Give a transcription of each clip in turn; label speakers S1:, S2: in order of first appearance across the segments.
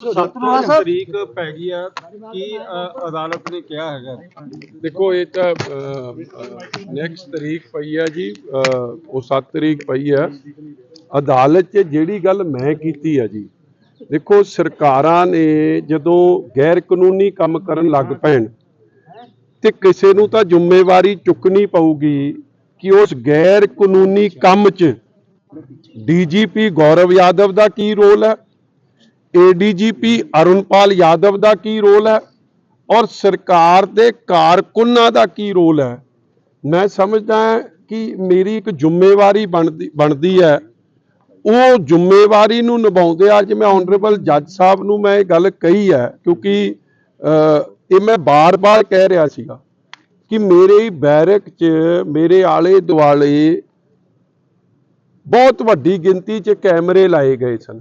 S1: ਤਰੀਕ ਪੈ ਗਈ ਆ ਕੀ ਅ, ਅਦਾਲਤ ਨੇ ਕਿਹਾ ਹੈਗਾ।
S2: ਦੇਖੋ ਇਹ ਤਾਂ ਨੈਕਸਟ ਤਰੀਕ ਪਈ ਹੈ ਜੀ ਅਹ, ਉਹ 7 ਤਰੀਕ ਪਈ ਹੈ ਅਦਾਲਤ 'ਚ ਜਿਹੜੀ ਗੱਲ ਮੈਂ ਕੀਤੀ ਹੈ ਜੀ ਦੇਖੋ ਸਰਕਾਰਾਂ ਨੇ ਜਦੋਂ ਗੈਰ ਕਾਨੂੰਨੀ ਕੰਮ ਕਰਨ ਲੱਗ ਪੈਣ ਤੇ ਕਿਸੇ ਨੂੰ ਤਾਂ ਜ਼ਿੰਮੇਵਾਰੀ ਚੁੱਕਣੀ ਪਊਗੀ ਕਿ ਉਸ ਗੈਰ ਕਾਨੂੰਨੀ ਕੰਮ 'ਚ ਡੀਜੀਪੀ ਗੌਰਵ ਯਾਦਵ ਦਾ ਕੀ ਰੋਲ ਹੈ? ਏਡੀਜੀਪੀ ਅਰੁਣਪਾਲ ਯਾਦਵ ਦਾ ਕੀ ਰੋਲ ਹੈ ਔਰ ਸਰਕਾਰ ਦੇ ਕਾਰਕੁਨਾਂ ਦਾ ਕੀ ਰੋਲ ਹੈ? ਮੈਂ ਸਮਝਦਾ ਕਿ ਮੇਰੀ ਇੱਕ ਜ਼ਿੰਮੇਵਾਰੀ ਬਣਦੀ ਬਣਦੀ ਹੈ। ਉਹ ਜ਼ਿੰਮੇਵਾਰੀ ਨੂੰ ਨਿਭਾਉਂਦੇ ਅੱਜ ਮੈਂ ਆਨਰੇਬਲ ਜੱਜ ਸਾਹਿਬ ਨੂੰ ਮੈਂ ਇਹ ਗੱਲ ਕਹੀ ਹੈ ਕਿਉਂਕਿ ਅਹ, ਇਹ ਮੈਂ ਬਾਰ-ਬਾਰ ਕਹਿ ਰਿਹਾ ਸੀਗਾ ਕਿ ਮੇਰੇ ਬੈਰਕ 'ਚ ਮੇਰੇ ਆਲੇ ਦੁਆਲੇ ਬਹੁਤ ਵੱਡੀ ਗਿਣਤੀ 'ਚ ਕੈਮਰੇ ਲਾਏ ਗਏ ਸਨ।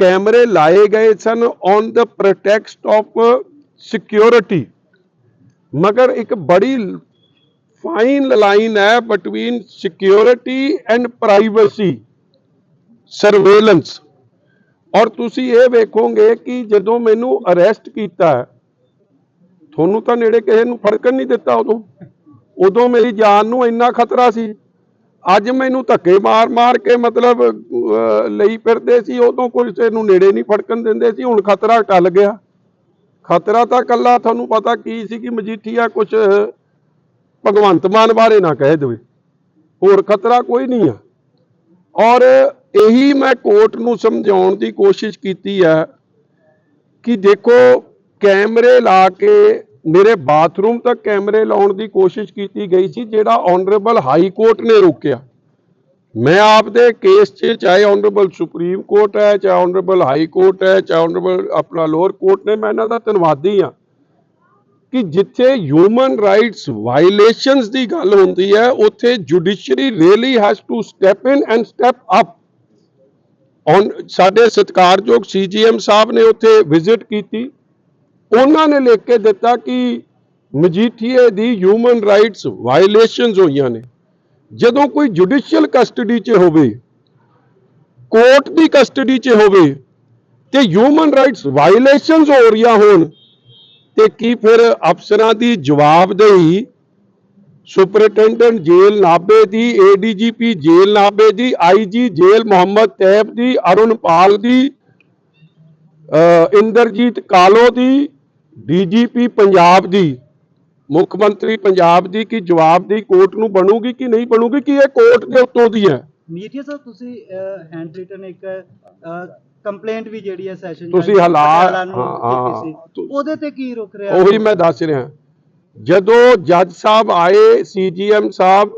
S2: ਕੈਮਰੇ ਲਾਏ ਗਏ ਸਨ on the pretext of security ਮਗਰ ਇੱਕ ਬੜੀ ਫਾਈਨ ਲਾਈਨ ਹੈ between security and privacy surveillance ਔਰ ਤੁਸੀਂ ਇਹ ਵੇਖੋਗੇ ਕਿ ਜਦੋਂ ਮੈਨੂੰ ਅਰੈਸਟ ਕੀਤਾ, ਤੁਹਾਨੂੰ ਤਾਂ ਨੇੜੇ ਕਿਸੇ ਨੂੰ ਫੜਕਣ ਨਹੀਂ ਦਿੱਤਾ ਉਦੋਂ। ਉਦੋਂ ਮੇਰੀ ਜਾਨ ਨੂੰ ਇੰਨਾ ਖਤਰਾ ਸੀ। ਅੱਜ ਮੈਨੂੰ ਧੱਕੇ ਮਾਰ-ਮਾਰ ਕੇ ਮਤਲਬ ਲਈ ਫਿਰਦੇ ਸੀ, ਉਦੋਂ ਕਿਸੇ ਨੂੰ ਨੇੜੇ ਨਹੀਂ ਫੜਕਣ ਦਿੰਦੇ ਸੀ, ਹੁਣ ਖਤਰਾ ਟਲ ਗਿਆ। ਖਤਰਾ ਤਾਂ ਕੱਲਾ ਤੁਹਾਨੂੰ ਪਤਾ ਕੀ ਸੀ ਕਿ ਮਜੀਠੀਆ ਕੁਝ ਭਗਵੰਤ ਮਾਨ ਬਾਰੇ ਨਾ ਕਹਿ ਦੇਵੇ। ਹੋਰ ਖਤਰਾ ਕੋਈ ਨਹੀਂ ਆ। ਔਰ ਇਹੀ ਮੈਂ ਕੋਰਟ ਨੂੰ ਸਮਝਾਉਣ ਦੀ ਕੋਸ਼ਿਸ਼ ਕੀਤੀ ਹੈ ਕਿ ਦੇਖੋ, ਕੈਮਰੇ ਲਾ ਕੇ ਮੇਰੇ ਬਾਥਰੂਮ ਤੱਕ ਕੈਮਰੇ ਲਾਉਣ ਦੀ ਕੋਸ਼ਿਸ਼ ਕੀਤੀ ਗਈ ਸੀ, ਜਿਹੜਾ ਆਨਰੇਬਲ ਹਾਈ ਕੋਰਟ ਨੇ ਰੋਕਿਆ। ਮੈਂ ਆਪਦੇ ਕੇਸ 'ਚ ਚਾਹੇ ਆਨਰੇਬਲ ਸੁਪਰੀਮ ਕੋਰਟ ਹੈ, ਚਾਹੇ ਆਨਰੇਬਲ ਹਾਈ ਕੋਰਟ ਹੈ, ਚਾਹੇ ਆਨਰੇਬਲ ਆਪਣਾ ਲੋਅਰ ਕੋਰਟ ਨੇ, ਮੈਂ ਇਹਨਾਂ ਦਾ ਧੰਨਵਾਦੀ ਹਾਂ ਕਿ ਜਿੱਥੇ ਹਿਊਮਨ ਰਾਈਟਸ ਵਾਇਲੇਸ਼ਨਸ ਦੀ ਗੱਲ ਹੁੰਦੀ ਹੈ, ਉੱਥੇ judiciary really has to step in and step up on ਸਾਡੇ ਸਤਿਕਾਰਯੋਗ ਸੀਜੀਐਮ ਸਾਹਿਬ ਨੇ ਉੱਥੇ ਵਿਜ਼ਿਟ ਕੀਤੀ। ਉਹਨਾਂ ਨੇ ਲਿਖ ਕੇ ਦਿੱਤਾ ਕਿ ਮਜੀਠੀਏ ਦੀ ਹਿਊਮਨ ਰਾਈਟਸ ਵਾਇਲੇਸ਼ਨਸ ਹੋਈਆਂ ਨੇ। ਜਦੋਂ ਕੋਈ ਜੁਡੀਸ਼ੀਅਲ ਕਸਟਡੀ 'ਚ ਹੋਵੇ ਕੋਰਟ ਦੀ ਕਸਟਡੀ 'ਚ ਹੋਵੇ ਤੇ ਹਿਊਮਨ ਰਾਈਟਸ ਵਾਇਲੇਸ਼ਨਸ ਹੋ ਰਹੀਆਂ ਹੋਣ, ਤੇ ਕੀ ਫਿਰ ਅਫਸਰਾਂ ਦੀ ਜਵਾਬਦੇਹੀ ਸੁਪਰਟੈਂਡੈਂਟ ਜੇਲ੍ਹ ਨਾਭੇ ਦੀ ਏਡੀਜੀਪੀ ਜੇਲ੍ਹ ਨਾਭੇ ਦੀ ਆਈਜੀ ਜੇਲ੍ਹ ਮੁਹੰਮਦ ਤੈਬ ਦੀ ਅਰੁਣਪਾਲ ਦੀ ਇੰਦਰਜੀਤ ਕਾਲੋ ਦੀ ਡੀਜੀਪੀ ਪੰਜਾਬ ਦੀ ਮੁੱਖ ਮੰਤਰੀ ਪੰਜਾਬ ਦੀ ਕੀ ਜਵਾਬ ਦੀ ਕੋਰਟ ਨੂੰ ਬਣੂਗੀ ਕਿ ਨਹੀਂ ਬਣੂਗੀ? ਕਿ ਇਹ ਕੋਰਟ ਦੇ ਉੱਤੋਂ ਦੀ ਹੈ?
S3: ਮੀਡੀਆ ਸਾਹਿਬ ਤੁਸੀਂ ਹੈਂਡ ਰਿਟਨ ਇੱਕ ਕੰਪਲੇਂਟ ਵੀ ਜਿਹੜੀ ਹੈ ਸੈਸ਼ਨ
S2: ਤੁਸੀਂ ਹਾਲਾਤ-।
S3: ਉਹਦੇ ਤੇ ਕੀ ਰੁਕ ਰਿਹਾ?
S2: ਉਹੀ ਮੈਂ ਦੱਸ ਰਿਹਾ। ਜਦੋਂ ਜੱਜ ਸਾਹਿਬ ਆਏ ਸੀਜੀਐਮ ਸਾਹਿਬ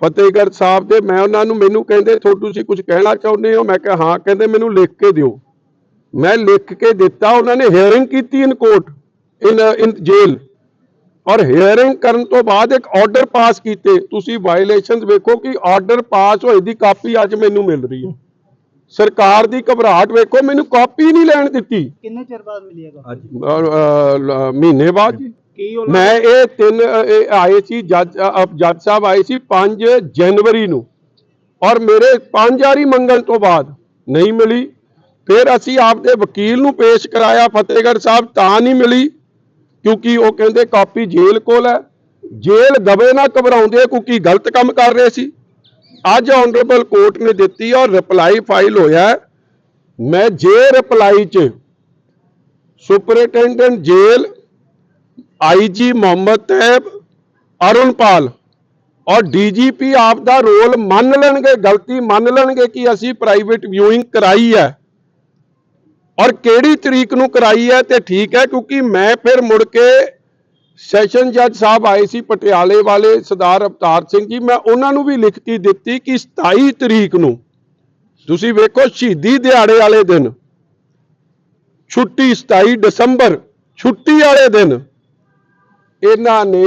S2: ਫਤਿਹਗੜ੍ਹ ਸਾਹਿਬ ਦੇ ਮੈਂ ਉਹਨਾਂ ਨੂੰ ਮੈਨੂੰ ਕਹਿੰਦੇ ਥੋ ਤੁਸੀਂ ਕੁਝ ਕਹਿਣਾ ਚਾਹੁੰਦੇ ਹੋ? ਮੈਂ ਕਿਹਾ ਹਾਂ ਕਹਿੰਦੇ ਮੈਨੂੰ ਲਿਖ ਕੇ ਦਿਓ। ਮੈਂ ਲਿਖ ਕੇ ਦਿੱਤਾ ਉਹਨਾਂ ਨੇ ਹੀਅਰਿੰਗ ਕੀਤੀ in court in in jail ਔਰ ਹੀਅਰਿੰਗ ਕਰਨ ਤੋਂ ਬਾਅਦ ਇੱਕ ਆਰਡਰ ਪਾਸ ਕੀਤੇ। ਤੁਸੀਂ ਵਾਇਲੇਸ਼ਨਸ ਵੇਖੋ ਕਿ ਆਰਡਰ ਪਾਸ ਹੋਏ ਦੀ ਕਾਪੀ ਅੱਜ ਮੈਨੂੰ ਮਿਲ ਰਹੀ ਹੈ। ਸਰਕਾਰ ਦੀ ਘਬਰਾਹਟ ਵੇਖੋ ਮੈਨੂੰ ਕਾਪੀ ਨਹੀਂ ਲੈਣ ਦਿੱਤੀ।
S3: ਕਿੰਨੇ ਚਿਰ ਬਾਅਦ
S2: ਲ- ਮਹੀਨੇ ਬਾਅਦ ਮੈਂ ਇਹ ਤਿੰਨ ਆਏ ਸੀ ਜੱਜ ਜੱਜ ਸਾਹਿਬ ਆਏ ਸੀ 5 ਜਨਵਰੀ ਨੂੰ। ਔਰ ਮੇਰੇ ਪੰਜ ਵਾਰੀ ਮੰਗਣ ਤੋਂ ਬਾਅਦ ਨਹੀਂ ਮਿਲੀ। ਫਿਰ ਅਸੀਂ ਆਪਦੇ ਵਕੀਲ ਨੂੰ ਪੇਸ਼ ਕਰਾਇਆ ਫਤਿਹਗੜ੍ਹ ਸਾਹਿਬ, ਤਾਂ ਨਹੀਂ ਮਿਲੀ, ਕਿਉਂਕਿ ਉਹ ਕਹਿੰਦੇ ਕਾਪੀ ਜੇਲ੍ਹ ਕੋਲ ਹੈ। ਜੇਲ੍ਹ ਦਵੇ ਨਾ ਘਬਰਾਉਂਦੇ, ਕਿਉਂਕਿ ਗਲਤ ਕੰਮ ਕਰ ਰਹੇ ਸੀ। ਅੱਜ ਆਨਰੇਬਲ ਕੋਰਟ ਨੇ ਦਿੱਤੀ ਔਰ ਰਿਪਲਾਈ ਫਾਈਲ ਹੋਇਆ ਮੈਂ ਜੇ ਰਿਪਲਾਈ 'ਚ ਸੁਪਰਟੈਂਡੈਂਟ ਜੇਲ੍ਹ ਆਈਜੀ ਮੁਹੰਮਦ ਤੈਬ ਅਰੁਣਪਾਲ ਔਰ ਡੀਜੀਪੀ ਆਪ ਦਾ ਰੋਲ ਮੰਨ ਲੈਣਗੇ, ਗਲਤੀ ਮੰਨ ਲੈਣਗੇ ਕਿ ਅਸੀਂ ਪ੍ਰਾਈਵੇਟ ਵਿਊਇੰਗ ਕਰਾਈ ਹੈ। ਔਰ ਕਿਹੜੀ ਤਰੀਕ ਨੂੰ ਕਰਾਈ ਹੈ ਤੇ ਠੀਕ ਹੈ, ਕਿਉਂਕਿ ਮੈਂ ਫਿਰ ਮੁੜ ਕੇ ਸੈਸ਼ਨ ਜੱਜ ਸਾਹਿਬ ਆਏ ਸੀ ਪਟਿਆਲੇ ਵਾਲੇ ਸਰਦਾਰ ਅਵਤਾਰ ਸਿੰਘ ਜੀ, ਮੈਂ ਉਹਨਾਂ ਨੂੰ ਵੀ ਲਿਖਤੀ ਦਿੱਤੀ ਕਿ 27 ਤਰੀਕ ਨੂੰ ਤੁਸੀਂ ਵੇਖੋ ਸ਼ਹੀਦੀ ਦਿਹਾੜੇ ਵਾਲੇ ਦਿਨ, ਛੁੱਟੀ 27 ਦਸੰਬਰ, ਛੁੱਟੀ ਵਾਲੇ ਦਿਨ, ਇਹਨਾਂ ਨੇ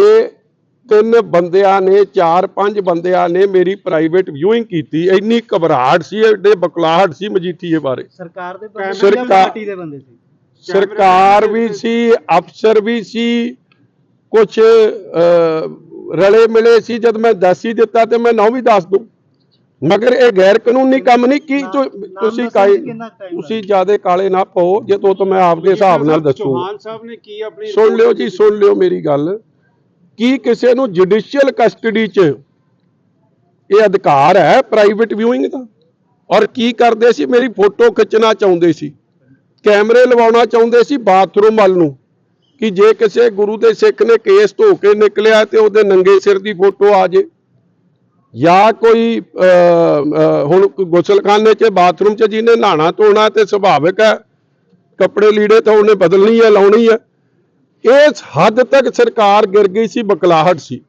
S2: ਤਿੰਨ ਬੰਦਿਆਂ ਨੇ ਚਾਰ ਪੰਜ ਬੰਦਿਆਂ ਨੇ ਮੇਰੀ ਪ੍ਰਾਈਵੇਟ ਵਿਊਇੰਗ ਕੀਤੀ। ਇੰਨੀ ਘਬਰਾਹਟ ਸੀ ਐਡੇ ਬਕਲਾਹਟ ਸੀ ਮਜੀਠੀਏ ਬਾਰੇ।
S3: ਸਰਕਾਰ ਦੇ ਬੰਦੇ ਜਾਂ ਪਾਰਟੀ ਦੇ ਬੰਦੇ ਸੀ।
S2: ਸਰਕਾਰ ਵੀ ਸੀ ਅਫਸਰ ਵੀ ਸੀ ਕੁਝ ਰਲੇ ਮਿਲੇ ਸੀ। ਜਦ ਮੈਂ ਦੱਸ ਹੀ ਦਿੱਤਾ ਤੇ ਮੈਂ ਨਾ ਵੀ ਦੱਸ ਦੂੰ। ਮਗਰ ਇਹ ਗੈਰ ਕਾਨੂੰਨੀ ਕੰਮ ਨਹੀਂ ਕੀ ਤੁਸੀਂ
S3: ਦੱਸੋ
S2: ਕਾਇ ਤੁਸੀਂ ਜਿਆਦੇ ਕਾਲੇ ਨਾ ਪਾਓ ਜੇ ਤੋਂ ਤਾਂ ਮੈਂ ਆਪਦੇ ਹਿਸਾਬ ਨਾਲ ਦੱਸੂਗਾ
S1: ਚੌਹਾਨ ਸਾਹਿਬ ਨੇ ਕੀ ਆਪਣੀ
S2: ਸੁਣ ਲਿਓ ਜੀ ਸੁਣ ਲਿਓ ਮੇਰੀ ਗੱਲ। ਕੀ ਕਿਸੇ ਨੂੰ ਜੁਡੀਸ਼ੀਅਲ ਕਸਟਡੀ 'ਚ ਇਹ ਅਧਿਕਾਰ ਹੈ ਪ੍ਰਾਈਵੇਟ ਵਿਊਇੰਗ ਦਾ? ਔਰ ਕੀ ਕਰਦੇ ਸੀ? ਮੇਰੀ ਫੋਟੋ ਖਿੱਚਣਾ ਚਾਹੁੰਦੇ ਸੀ। ਕੈਮਰੇ ਲਵਾਉਣਾ ਚਾਹੁੰਦੇ ਸੀ ਬਾਥਰੂਮ ਵੱਲ ਨੂੰ। ਕਿ ਜੇ ਕਿਸੇ ਗੁਰੂ ਦੇ ਸਿੱਖ ਨੇ ਕੇਸ ਧੋ ਕੇ ਨਿਕਲਿਆ ਤੇ ਉਹਦੇ ਨੰਗੇ ਸਿਰ ਦੀ ਫੋਟੋ ਆ ਜੇ। ਜਾਂ ਕੋਈ ਹੁਣ ਗੁਸਲਖਾਨੇ 'ਚ ਬਾਥਰੂਮ 'ਚ ਜਿਹਨੇ ਨਹਾਣਾ ਧੋਣਾ ਤੇ ਸੁਭਾਵਿਕ ਹੈ, ਕੱਪੜੇ ਲੀੜੇ ਤਾਂ ਉਹਨੇ ਬਦਲਣੀ ਹੈ, ਲਾਉਣੀ ਹੈ। ਇਸ ਹੱਦ ਤੱਕ ਸਰਕਾਰ ਗਿਰ ਗਈ ਸੀ, ਬਕਲਾਹਟ ਸੀ।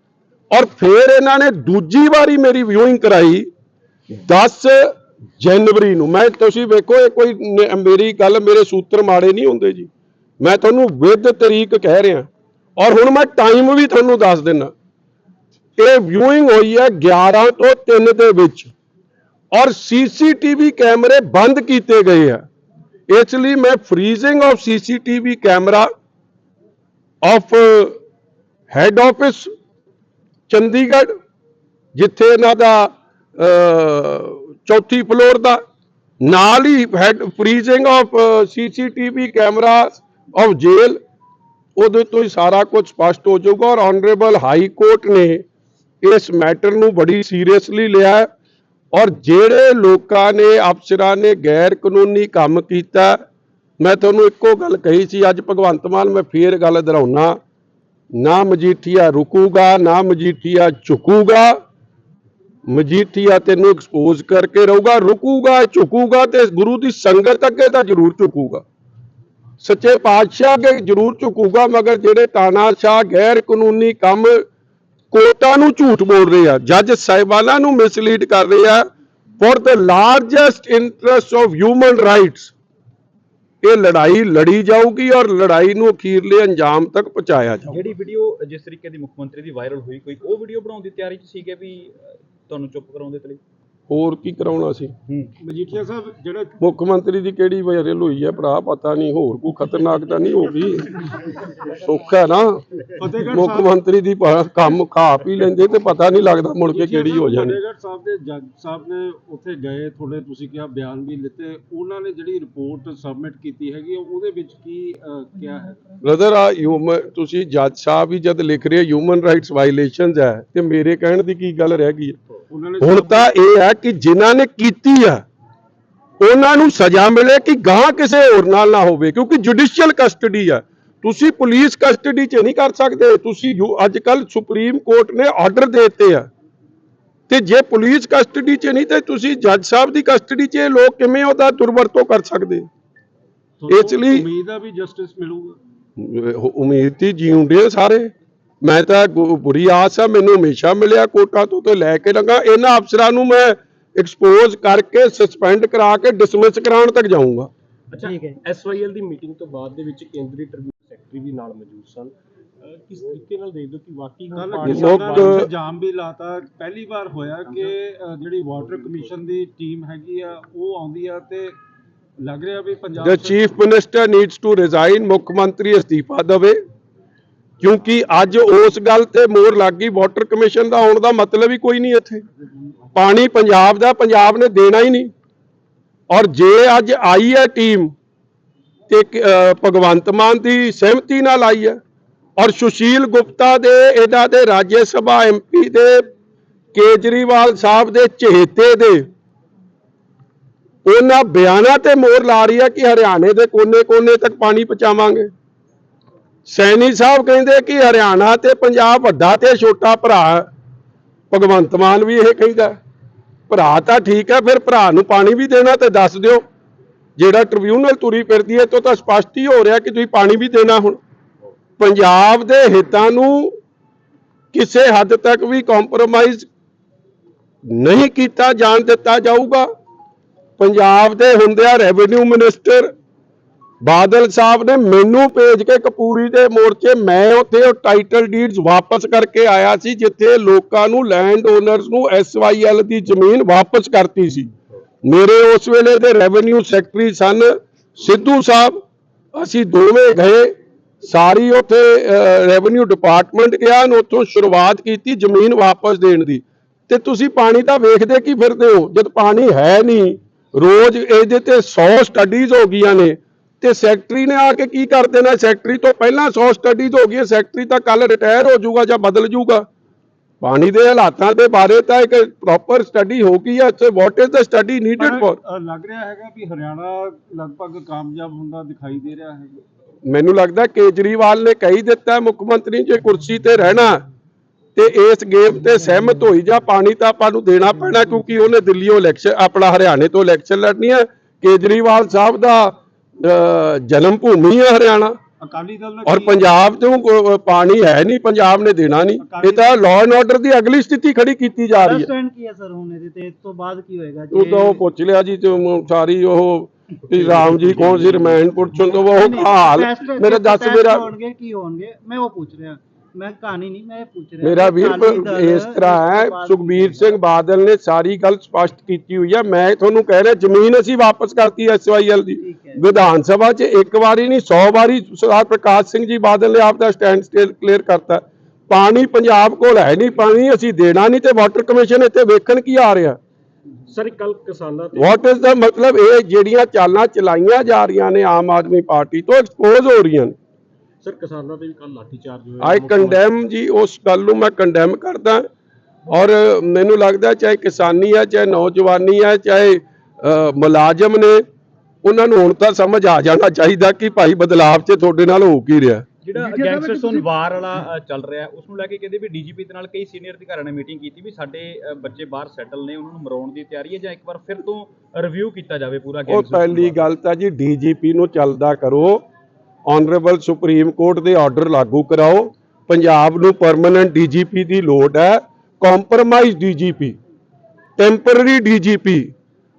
S2: ਔਰ ਫਿਰ ਇਹਨਾਂ ਨੇ ਦੂਜੀ ਵਾਰੀ ਮੇਰੀ ਵਿਊਇੰਗ ਕਰਾਈ 10 ਜਨਵਰੀ ਨੂੰ। ਮੈਂ ਤੁਸੀਂ ਵੇਖੋ, ਇਹ ਕੋਈ ਮੇਰੀ ਗੱਲ ਮੇਰੇ ਸੂਤਰ ਮਾੜੇ ਨਹੀਂ ਹੁੰਦੇ ਜੀ। ਮੈਂ ਤੁਹਾਨੂੰ ਵਿਦ ਤਰੀਕ ਕਹਿ ਰਿਹਾ। ਔਰ ਹੁਣ ਮੈਂ ਟਾਈਮ ਵੀ ਤੁਹਾਨੂੰ ਦੱਸ ਦਿੰਨਾ। ਇਹ ਵਿਊਇੰਗ ਹੋਈ ਹੈ 11 ਤੋਂ 3 ਦੇ ਵਿੱਚ। ਔਰ ਸੀਸੀਟੀਵੀ ਕੈਮਰੇ ਬੰਦ ਕੀਤੇ ਗਏ ਆ। ਇਸ ਲਈ ਮੈਂ freezing of CCTV camera of head office Chandigarh ਜਿੱਥੇ ਇਹਨਾਂ ਦਾ ਚੌਥੀ ਫਲੋਰ ਦਾ, ਨਾਲ ਹੀ head freezing of CCTV camera of jail ਉਹਦੇ ਤੋਂ ਹੀ ਸਾਰਾ ਕੁਝ ਸਪਸ਼ਟ ਹੋ ਜਾਊਗਾ ਔਰ ਆਨਰੇਬਲ ਹਾਈ ਕੋਰਟ ਨੇ ਇਸ ਮੈਟਰ ਨੂੰ ਬੜੀ ਸੀਰੀਅਸਲੀ ਲਿਆ ਔਰ ਜਿਹੜੇ ਲੋਕਾਂ ਨੇ, ਅਫਸਰਾਂ ਨੇ ਗੈਰ ਕਾਨੂੰਨੀ ਕੰਮ ਕੀਤਾ ਮੈਂ ਤੁਹਾਨੂੰ ਇੱਕੋ ਗੱਲ ਕਹੀ ਸੀ, ਅੱਜ ਭਗਵੰਤ ਮਾਨ ਮੈਂ ਫੇਰ ਗੱਲ ਦੁਹਰਾਉਣਾ ਨਾ ਮਜੀਠੀਆ ਰੁਕੂਗਾ, ਨਾ ਮਜੀਠੀਆ ਝੁਕੂਗਾ, ਮਜੀਠੀਆ ਤੈਨੂੰ ਐਕਸਪੋਜ਼ ਕਰਕੇ ਰਹੂਗਾ, ਰੁਕੂਗਾ, ਝੁਕੂਗਾ ਤੇ ਗੁਰੂ ਦੀ ਸੰਗਤ ਅੱਗੇ ਤਾਂ ਜ਼ਰੂਰ ਝੁਕੂਗਾ। ਸੱਚੇ ਪਾਤਸ਼ਾਹ ਅੱਗੇ ਜ਼ਰੂਰ ਝੁਕੂਗਾ, ਮਗਰ ਜਿਹੜੇ ਤਾਨਾਸ਼ਾਹ ਗੈਰ ਕਾਨੂੰਨੀ ਕੰਮ ਕੋਰਟਾਂ ਨੂੰ ਝੂਠ ਬੋਲ ਰਹੇ ਆ, ਜੱਜ ਸਾਹਿਬਾਨਾਂ ਨੂੰ ਮਿਸਲੀਡ ਕਰ ਰਹੇ ਆ for the largest interest of human rights ਇਹ ਲੜਾਈ ਲੜੀ ਜਾਊਗੀ ਔਰ ਲੜਾਈ ਨੂੰ ਅਖੀਰਲੇ ਅੰਜਾਮ ਤੱਕ ਪਹੁੰਚਾਇਆ ਜਾਊਗਾ
S4: ਜਿਹੜੀ ਵੀਡੀਓ ਜਿਸ ਤਰੀਕੇ ਦੀ ਮੁੱਖ ਮੰਤਰੀ ਦੀ ਵਾਇਰਲ ਹੋਈ, ਕੋਈ ਉਹ ਵੀਡੀਓ ਬਣਾਉਣ ਦੀ ਤਿਆਰੀ 'ਚ ਸੀਗੇ ਵੀ ਤੁਹਾਨੂੰ ਚੁੱਪ ਕਰਾਉਣ ਦੇ ਲਈ
S2: ਹੋਰ ਕੀ ਕਰਾਉਣਾ ਸੀ?
S1: ਮਜੀਠੀਆ ਸਾਹਿਬ ਜਿਹੜਾ
S2: ਮੁੱਖ ਮੰਤਰੀ ਦੀ ਕਿਹੜੀ ਵਾਇਰਲ ਹੋਈ ਹੈ ਭਰਾ ਪਤਾ ਨਹੀਂ ਹੋਰ ਕੋਈ ਖਤਰਨਾਕ ਤਾਂ ਨਹੀਂ ਹੋ ਗਈ? ਸੁੱਖ ਹੈ ਨਾ? ਮੁੱਖ ਮੰਤਰੀ ਦੀ ਕੰਮ ਖਾ ਪੀ ਲੈਂਦੇ ਤੇ ਪਤਾ ਨਹੀਂ ਲੱਗਦਾ ਮੁੜ ਕੇ ਕਿਹੜੀ ਹੋ ਜਾਣੀ।
S1: ਫਤਿਹਗੜ੍ਹ ਸਾਹਿਬ ਦੇ ਜੱਜ ਸਾਹਿਬ ਨੇ ਉੱਥੇ ਗਏ ਥੋੜੇ ਤੁਸੀਂ ਕਿਹਾ ਬਿਆਨ ਵੀ ਲਿੱਤੇ ਉਹਨਾਂ ਨੇ ਜਿਹੜੀ ਰਿਪੋਰਟ ਸਬਮਿਟ ਕੀਤੀ ਹੈਗੀ ਉਹਦੇ ਵਿੱਚ ਕੀ ਕਿਹਾ ਹੈ?
S2: ਬ੍ਰਦਰ ਆ ਹਿਊਮਨ ਤੁਸੀਂ ਜੱਜ ਸਾਹਿਬ ਵੀ ਜਦ ਲਿਖ ਰਹੇ ਹਿਊਮਨ ਰਾਈਟਸ ਵਾਇਲੇਸ਼ਨਸ ਹੈ ਤੇ ਮੇਰੇ ਕਹਿਣ ਦੀ ਕੀ ਗੱਲ ਰਹਿ ਗਈ ਹੈ? ਹੁਣ ਤਾਂ ਇਹ ਹੈ ਕਿ ਜਿਨ੍ਹਾਂ ਨੇ ਕੀਤੀ ਆ ਉਹਨਾਂ ਨੂੰ ਸਜ਼ਾ ਮਿਲੇ ਕਿ ਗਾਂ ਕਿਸੇ ਹੋਰ ਨਾਲ ਨਾ ਹੋਵੇ ਕਿਉਂਕਿ ਜੁਡੀਸ਼ੀਅਲ ਕਸਟਡੀ ਆ। ਤੁਸੀਂ ਪੁਲਿਸ ਕਸਟਡੀ 'ਚ ਨਹੀਂ ਕਰ ਸਕਦੇ ਤੁਸੀਂ ਅੱਜ ਕੱਲ ਸੁਪਰੀਮ ਕੋਰਟ ਨੇ ਆਰਡਰ ਦੇ ਦਿੱਤੇ ਆ। ਤੇ ਜੇ ਪੁਲਿਸ ਕਸਟਡੀ 'ਚ ਨਹੀਂ ਤੇ ਤੁਸੀਂ ਜੱਜ ਸਾਹਿਬ ਦੀ ਕਸਟਡੀ 'ਚ ਇਹ ਲੋਕ ਕਿਵੇਂ ਉਹਦਾ ਦੁਰਵਰਤੋਂ ਕਰ ਸਕਦੇ? ਇਸ ਲਈ-
S1: ਉਮੀਦ ਆ ਵੀ ਜਸਟਿਸ ਮਿਲੂਗਾ?
S2: ਉਮੀਦ ਹੀ ਜਿਉਂਦੇ ਸਾਰੇ। ਮੈਂ ਤਾਂ ਬੁਰੀ ਆਸ ਆ ਮੈਨੂੰ ਹਮੇਸ਼ਾ ਮਿਲਿਆ ਕੋਟਾ ਤੋਂ ਤੇ ਲੈ ਕੇ ਲੰਗਾ ਇਹਨਾਂ ਅਫਸਰਾਂ ਨੂੰ ਮੈਂ ਐਕਸਪੋਜ਼ ਕਰਕੇ ਸਸਪੈਂਡ ਕਰਾ ਕੇ ਡਿਸਮਿਸ ਕਰਾਉਣ ਤੱਕ ਜਾਊਂਗਾ।
S5: ਅੱਛਾ ਐਸਵਾਈਐਲ ਦੀ ਮੀਟਿੰਗ ਤੋਂ ਬਾਅਦ ਦੇ ਵਿੱਚ ਕੇਂਦਰੀ ਟ੍ਰਿਬਿਊਨਲ ਸੈਕਟਰੀ ਵੀ ਨਾਲ ਮੌਜੂਦ ਸਨ। ਅਹ ਕਿਸ ਤਰੀਕੇ ਨਾਲ ਦੇਖਦੇ ਹੋ ਕਿ ਵਾਕਈ ਹੁਣ
S1: ਕੱਲ
S5: ਪਾਣੀ
S2: ਲੋਕ-
S1: ਕਿਸਾਨਾਂ ਨੇ ਜਾਮ ਵੀ ਲਾਤਾ ਪਹਿਲੀ ਵਾਰ ਹੋਇਆ ਕਿ ਅਹ, ਜਿਹੜੀ ਵਾਟਰ ਕਮਿਸ਼ਨ ਦੀ ਟੀਮ ਹੈਗੀ ਆ ਉਹ ਆਉਂਦੀ ਆ ਤੇ ਲੱਗ ਰਿਹਾ ਵੀ Punjab
S2: the chief minister needs to resign ਮੁੱਖ ਮੰਤਰੀ ਅਸਤੀਫਾ ਦੇਵੇ। ਕਿਉਂਕਿ ਅੱਜ ਉਸ ਗੱਲ ਤੇ ਮੋਹਰ ਲੱਗ ਗਈ ਵਾਟਰ ਕਮਿਸ਼ਨ ਦਾ ਆਉਣ ਦਾ ਮਤਲਬ ਹੀ ਕੋਈ ਨਹੀਂ ਇੱਥੇ। ਪਾਣੀ ਪੰਜਾਬ ਦਾ, ਪੰਜਾਬ ਨੇ ਦੇਣਾ ਹੀ ਨਹੀਂ। ਔਰ ਜੇ ਅੱਜ ਆਈ ਹੈ ਟੀਮ ਤੇ ਭਗਵੰਤ ਮਾਨ ਦੀ ਸਹਿਮਤੀ ਨਾਲ ਆਈ ਹੈ, ਔਰ ਸੁਸ਼ੀਲ ਗੁਪਤਾ ਦੇ, ਇਹਨਾਂ ਦੇ ਰਾਜ ਸਭਾ ਐਮਪੀ ਦੇ, ਕੇਜਰੀਵਾਲ ਸਾਹਿਬ ਦੇ ਚਹੇਤੇ ਦੇ, ਉਹਨਾਂ ਬਿਆਨਾਂ ਤੇ ਮੋਹਰ ਲਾ ਰਹੀ ਹੈ ਕਿ ਹਰਿਆਣੇ ਦੇ ਕੋਨੇ-ਕੋਨੇ ਤੱਕ ਪਾਣੀ ਪਹੁੰਚਾਵਾਂਗੇ। ਸੈਣੀ ਸਾਹਿਬ ਕਹਿੰਦੇ ਕਿ ਹਰਿਆਣਾ ਤੇ ਪੰਜਾਬ ਵੱਡਾ ਤੇ ਛੋਟਾ ਭਰਾ ਭਗਵੰਤ ਮਾਨ ਵੀ ਇਹ ਕਹਿੰਦਾ ਭਰਾ ਤਾਂ ਠੀਕ ਹੈ, ਫਿਰ ਭਰਾ ਨੂੰ ਪਾਣੀ ਵੀ ਦੇਣਾ ਤੇ ਦੱਸ ਦਿਓ। ਜਿਹੜਾ ਟ੍ਰਿਬਿਊਨਲ ਤੁਰੀ ਫਿਰਦੀ ਹੈ ਤੋਂ ਤਾਂ ਸਪਸ਼ਟ ਹੀ ਹੋ ਰਿਹਾ ਕਿ ਤੁਸੀਂ ਪਾਣੀ ਵੀ ਦੇਣਾ ਹੁਣ। ਪੰਜਾਬ ਦੇ ਹਿੱਤਾਂ ਨੂੰ ਕਿਸੇ ਹੱਦ ਤੱਕ ਵੀ ਕੰਪਰੋਮਾਈਜ਼ ਨਹੀਂ ਕੀਤਾ, ਜਾਣ ਦਿੱਤਾ ਜਾਊਗਾ। ਪੰਜਾਬ ਦੇ ਹੁੰਦਿਆਂ ਰੈਵਨਿਊ ਮਿਨਿਸਟਰ ਬਾਦਲ ਸਾਹਿਬ ਨੇ ਮੈਨੂੰ ਭੇਜ ਕੇ ਕਪੂਰੀ ਦੇ ਮੋਰਚੇ, ਮੈਂ ਉੱਥੇ ਉਹ ਟਾਈਟਲ ਡੀਡਸ ਵਾਪਸ ਕਰਕੇ ਆਇਆ ਸੀ, ਜਿੱਥੇ ਲੋਕਾਂ ਨੂੰ ਲੈਂਡ ਓਨਰਸ ਨੂੰ ਐਸਵਾਈਐਲ ਦੀ ਜ਼ਮੀਨ ਵਾਪਸ ਕਰਤੀ ਸੀ। ਮੇਰੇ ਉਸ ਵੇਲੇ ਦੇ ਰੈਵਨਿਊ ਸੈਕਟਰੀ ਸਨ ਸਿੱਧੂ ਸਾਹਿਬ। ਅਸੀਂ ਦੋਵੇਂ ਗਏ, ਸਾਰੀ ਉੱਥੇ ਰੈਵਨਿਊ ਡਿਪਾਰਟਮੈਂਟ ਗਿਆ ਉੱਥੋਂ ਸ਼ੁਰੂਆਤ ਕੀਤੀ ਜ਼ਮੀਨ ਵਾਪਸ ਦੇਣ ਦੀ। ਤੇ ਤੁਸੀਂ ਪਾਣੀ ਤਾਂ ਵੇਖਦੇ ਕੀ ਫਿਰਦੇ ਹੋ? ਜਦ ਪਾਣੀ ਹੈ ਨਹੀਂ, ਰੋਜ਼ ਇਹਦੇ ਤੇ 100 ਸਟੱਡੀਜ਼ ਹੋ ਗਈਆਂ ਨੇ। ਤੇ ਸੈਕਟਰੀ ਨੇ ਆ ਕੇ ਕੀ ਕਰ ਦੇਣਾ? ਸੈਕਟਰੀ ਤੋਂ ਪਹਿਲਾਂ 100 ਸਟੱਡੀਜ਼ ਹੋ ਗਈਆਂ ਸੈਕਟਰੀ ਤਾਂ ਕੱਲ ਰਿਟਾਇਰ ਹੋ ਜਾਊਗਾ ਜਾਂ ਬਦਲ ਜਾਊਗਾ। ਪਾਣੀ ਦੇ ਹਾਲਾਤਾਂ ਦੇ ਬਾਰੇ ਤਾਂ ਇੱਕ ਪ੍ਰੋਪਰ ਸਟੱਡੀ ਹੋ ਗਈ ਹੈ। ਤੇ what is the study needed for
S1: ਲੱਗ ਰਿਹਾ ਹੈਗਾ ਕਿ ਹਰਿਆਣਾ ਲਗਭਗ ਕਾਮਯਾਬ ਹੁੰਦਾ ਦਿਖਾਈ ਦੇ ਰਿਹਾ ਹੈ।
S2: ਮੈਨੂੰ ਲੱਗਦਾ ਕੇਜਰੀਵਾਲ ਨੇ ਕਹੀ ਦਿੱਤਾ ਹੈ, ਮੁੱਖ ਮੰਤਰੀ ਜੇ ਕੁਰਸੀ ਤੇ ਰਹਿਣਾ ਤੇ ਇਸ ਗੇਮ ਤੇ ਸਹਿਮਤ ਹੋਈ ਜਾ ਪਾਣੀ ਤਾਂ ਆਪਾਂ ਨੂੰ ਦੇਣਾ ਪੈਣਾ ਕਿਉਂਕਿ ਉਹਨੇ ਦਿੱਲੀੋਂ ਇਲੈਕਸ਼ਨ ਆਪਣਾ ਹਰਿਆਣੇ ਤੋਂ ਇਲੈਕਸ਼ਨ ਲੜਨੀ ਹੈ। ਕੇਜਰੀਵਾਲ ਸਾਹਿਬ ਦਾ ਜਨਮ ਭੂਮੀ ਹੈ ਹਰਿਆਣਾ।
S1: ਅਕਾਲੀ ਦਲ ਨੇ
S2: ਔਰ
S1: ਕੀ-
S2: ਪੰਜਾਬ ਤੋਂ ਕੋ- ਪਾਣੀ ਹੈ ਨਹੀਂ ਪੰਜਾਬ ਨੇ ਦੇਣਾ ਨਹੀਂ। ਇਹ ਤਾਂ ਲਾਅ ਐਂਡ ਆਰਡਰ ਦੀ ਅਗਲੀ ਸਥਿਤੀ ਖੜੀ ਕੀਤੀ ਜਾ ਰਹੀ ਹੈ।
S3: ਸਟੈਂਡ ਕੀ ਹੈ ਸਰ ਹੁਣ ਇਹਦੇ ਤੇ? ਇਸ ਤੋਂ ਬਾਅਦ ਕੀ ਹੋਏਗਾ?
S2: ਤੂੰ ਤਾਂ ਉਹ ਪੁੱਛ ਲਿਆ ਜੀ ਤੂੰ ਸਾਰੀ ਉਹ ਵੀ ਰਾਮ ਜੀ ਕੌਣ ਸੀ ਰਮਾਇਣ ਪੁੱਛਣ ਤੋਂ ਉਹ ਹਾਲ। ਮੇਰਾ ਦੱਸ ਮੇਰਾ
S3: ਹੋਣਗੇ ਕੀ ਹੋਣਗੇ? ਮੈਂ ਉਹ ਪੁੱਛ ਰਿਹਾ। ਮੈਂ ਕਹਾਣੀ ਨਹੀਂ ਮੈਂ ਇਹ ਪੁੱਛ ਰਿਹਾ
S2: ਮੇਰਾ ਵੀਰ ਇਸ ਤਰ੍ਹਾਂ ਹੈ ਸੁਖਬੀਰ ਸਿੰਘ ਬਾਦਲ ਨੇ ਸਾਰੀ ਗੱਲ ਸਪਸ਼ਟ ਕੀਤੀ ਹੋਈ ਹੈ ਮੈਂ ਤੁਹਾਨੂੰ ਕਹਿ ਰਿਹਾ ਜ਼ਮੀਨ ਅਸੀਂ ਵਾਪਸ ਕਰਤੀ ਐਸਵਾਈਐਲ ਦੀ। ਵਿਧਾਨ ਸਭਾ 'ਚ ਇੱਕ ਵਾਰੀ ਨਹੀਂ 100 ਵਾਰੀ ਸਰਦਾਰ ਪ੍ਰਕਾਸ਼ ਸਿੰਘ ਜੀ ਬਾਦਲ ਨੇ ਆਪਦਾ ਸਟੈਂਡ ਸਟੇਲ ਕਲੀਅਰ ਕਰਤਾ। ਪਾਣੀ ਪੰਜਾਬ ਕੋਲ ਹੈ ਨਹੀਂ ਪਾਣੀ ਅਸੀਂ ਦੇਣਾ ਨਹੀਂ ਤੇ ਵਾਟਰ ਕਮਿਸ਼ਨ ਇੱਥੇ ਵੇਖਣ ਕੀ ਆ ਰਿਹਾ?
S5: ਸਰ ਕੱਲ ਕਿਸਾਨਾਂ ਤੇ
S2: ਵਾਟ ਇਜ਼ ਦਾ ਮਤਲਬ ਇਹ ਜਿਹੜੀਆਂ ਚਾਲਾਂ ਚਲਾਈਆਂ ਜਾ ਰਹੀਆਂ ਨੇ ਆਮ ਆਦਮੀ ਪਾਰਟੀ ਤੋਂ ਐਕਸਪੋਜ਼ ਹੋ ਰਹੀਆਂ ਨੇ।
S5: ਸਰ ਕਿਸਾਨਾਂ ਤੇ ਵੀ ਕੱਲ ਲਾਠੀਚਾਰਜ ਹੋਇਆ
S2: ਆਈ ਕੰਡੈਮ ਜੀ ਉਸ ਗੱਲ ਨੂੰ ਮੈਂ ਕੰਡੈਮ ਕਰਦਾ ਔਰ ਮੈਨੂੰ ਲੱਗਦਾ ਚਾਹੇ ਕਿਸਾਨੀ ਹੈ ਚਾਹੇ ਨੌਜਵਾਨੀ ਹੈ ਚਾਹੇ ਮੁਲਾਜ਼ਮ ਨੇ ਉਹਨਾਂ ਨੂੰ ਹੁਣ ਤਾਂ ਸਮਝ ਆ ਜਾਣਾ ਚਾਹੀਦਾ ਕਿ ਭਾਈ ਬਦਲਾਵ 'ਚ ਤੁਹਾਡੇ ਨਾਲ ਹੋ ਕੀ ਰਿਹਾ
S4: ਜਿਹੜਾ ਗੈਂਗਸਟਰਸ ਔਨ ਵਾਰ ਵਾਲਾ ਚੱਲ ਰਿਹਾ ਉਸ ਨੂੰ ਲੈ ਕੇ ਕਹਿੰਦੇ ਵੀ ਡੀਜੀਪੀ ਦੇ ਨਾਲ ਕਈ ਸੀਨੀਅਰ ਅਧਿਕਾਰੀਆਂ ਨੇ ਮੀਟਿੰਗ ਕੀਤੀ ਵੀ ਸਾਡੇ ਬੱਚੇ ਬਾਹਰ ਸੈਟਲ ਨੇ ਉਹਨਾਂ ਨੂੰ ਮਰਾਉਣ ਦੀ ਤਿਆਰੀ ਹੈ ਜਾਂ ਇੱਕ ਵਾਰ ਫਿਰ ਤੋਂ ਰਿਵਿਊ ਕੀਤਾ ਜਾਵੇ ਪੂਰਾ
S2: ਉਹ ਪਹਿਲੀ। ਗੱਲ ਤਾਂ ਜੀ ਡੀਜੀਪੀ ਨੂੰ ਚੱਲਦਾ ਕਰੋ ਆਨਰੇਬਲ ਸੁਪਰੀਮ ਕੋਰਟ ਦੇ ਆਰਡਰ ਲਾਗੂ ਕਰਾਓ। ਪੰਜਾਬ ਨੂੰ ਪਰਮਨੈਂਟ ਡੀਜੀਪੀ ਦੀ ਲੋੜ ਹੈ। Compromise DGP temporary DGP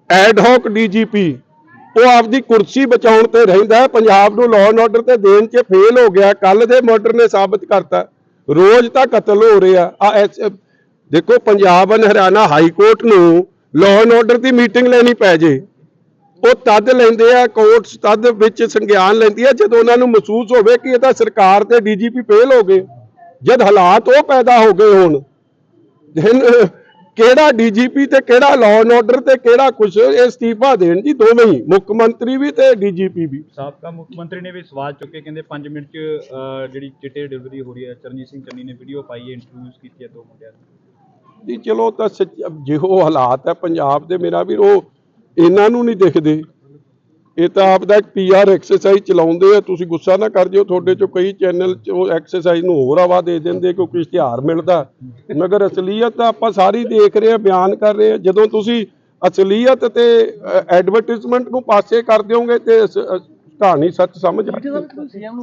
S2: ad hoc DGP ਉਹ ਆਪਦੀ ਕੁਰਸੀ ਬਚਾਉਣ ਤੇ ਰਹਿੰਦਾ ਪੰਜਾਬ ਨੂੰ ਲਾਅ ਐਂਡ ਆਰਡਰ ਤੇ ਦੇਣ 'ਚ ਫੇਲ ਹੋ ਗਿਆ। ਕੱਲ ਦੇ ਮਰਡਰ ਨੇ ਸਾਬਤ ਕਰਤਾ। ਰੋਜ਼ ਤਾਂ ਕਤਲ ਹੋ ਰਿਹਾ ਆ। ਦੇਖੋ, Punjab and Haryana high court ਨੂੰ ਲਾਅ ਐਂਡ ਆਰਡਰ ਦੀ ਮੀਟਿੰਗ ਲੈਣੀ ਪੈ ਜੇ। ਉਹ ਤਦ ਲੈਂਦੇ ਆ ਕੋਰਟਸ ਤਦ ਵਿੱਚ ਸੰਗਿਆਨ ਲੈਂਦੀ ਆ ਜਦੋਂ ਉਹਨਾਂ ਨੂੰ ਮਹਿਸੂਸ ਹੋਵੇ ਕਿ ਇਹ ਤਾਂ ਸਰਕਾਰ ਤੇ ਡੀਜੀਪੀ ਫੇਲ ਹੋ ਗਏ ਜਦ ਹਾਲਾਤ ਉਹ ਪੈਦਾ ਹੋ ਗਏ ਹੁਣ। ਕਿਹੜਾ ਡੀਜੀਪੀ ਤੇ ਕਿਹੜਾ ਲਾਅ ਐਂਡ ਆਰਡਰ ਤੇ ਕਿਹੜਾ ਇਹ ਅਸਤੀਫਾ ਦੇਣ ਜੀ ਦੋਵੇਂ ਹੀ ਮੁੱਖ ਮੰਤਰੀ ਵੀ ਤੇ ਡੀਜੀਪੀ ਵੀ।
S4: ਸਾਬਕਾ ਮੁੱਖ ਮੰਤਰੀ ਨੇ ਵੀ ਸਵਾਲ ਚੁੱਕੇ ਕਹਿੰਦੇ 5 ਮਿੰਟ ਚ ਜਿਹੜੀ ਚਿੱਟੇ ਡਿਲੀਵਰੀ ਹੋ ਰਹੀ ਹੈ ਚਰਨਜੀਤ ਸਿੰਘ ਚੰਨੀ ਨੇ ਵੀਡੀਓ ਪਾਈ ਹੈ ਇੰਟਰਵਿਊਜ਼ ਕੀਤੀ ਹੈ ਦੋ ਮੁੰਡਿਆਂ ਦੀ
S2: ਜੀ ਚਲੋ ਤਾਂ ਸੱਚ- ਜਿਹੋ ਹਾਲਾਤ ਹੈ ਪੰਜਾਬ ਦੇ ਮੇਰਾ ਵੀ ਉਹ ਇਹਨਾਂ ਨੂੰ ਨਹੀਂ ਦਿਖਦੇ। ਇਹ ਤਾਂ ਆਪਦਾ ਇੱਕ ਪੀਆਰ ਐਕਸਰਸਾਈਜ਼ ਚਲਾਉਂਦੇ ਆ। ਤੁਸੀਂ ਗੁੱਸਾ ਨਾ ਕਰ ਜਿਓ, ਤੁਹਾਡੇ ਚੋਂ ਕਈ ਚੈਨਲ ਚ ਉਹ ਐਕਸਰਸਾਈਜ਼ ਨੂੰ ਹੋਰ ਹਵਾ ਦੇ ਦਿੰਦੇ ਕਿਉਂਕਿ ਇਸ਼ਤਿਹਾਰ ਮਿਲਦਾ। ਮਗਰ ਅਸਲੀਅਤ ਤਾਂ ਆਪਾਂ ਸਾਰੀ ਦੇਖ ਰਹੇ ਆ, ਬਿਆਨ ਕਰ ਰਹੇ ਆ। ਜਦੋਂ ਤੁਸੀਂ ਅਸਲੀਅਤ ਤੇ ਐਡਵਰਟਾਈਜ਼ਮੈਂਟ ਨੂੰ ਪਾਸੇ ਕਰ ਦਿਓਗੇ ਤੇ ਕਹਾਣੀ ਸੱਚ ਸਮਝ ਆ